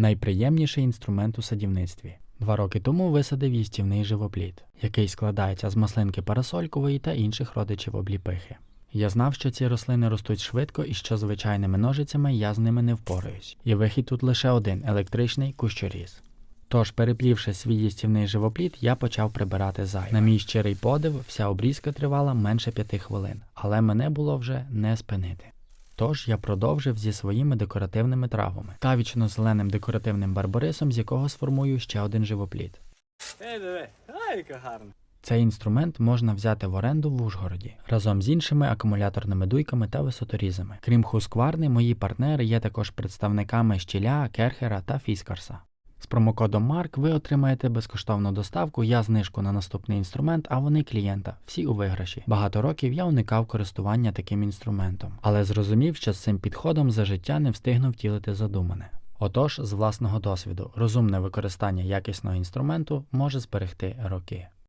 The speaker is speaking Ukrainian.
найприємніший інструмент у садівництві. Два роки тому висадив їстівний живоплід, який складається з маслинки парасолькової та інших родичів обліпихи. Я знав, що ці рослини ростуть швидко і що звичайними ножицями я з ними не впораюсь. І вихід тут лише один електричний кущоріз. Тож, переплівши свій їстівний живоплід, я почав прибирати зайве. На мій щирий подив, вся обрізка тривала менше п'яти хвилин, але мене було вже не спинити. Тож я продовжив зі своїми декоративними травами та вічно-зеленим декоративним барбарисом, з якого сформую ще один живоплід. Цей інструмент можна взяти в оренду в Ужгороді разом з іншими акумуляторними дуйками та висоторізами. Крім хускварни, мої партнери є також представниками Щіля, Керхера та Фіскарса. З промокодом Марк ви отримаєте безкоштовну доставку, я знижку на наступний інструмент, а вони клієнта. Всі у виграші. Багато років я уникав користування таким інструментом, але зрозумів, що з цим підходом за життя не встигну втілити задумане. Отож, з власного досвіду, розумне використання якісного інструменту може зберегти роки.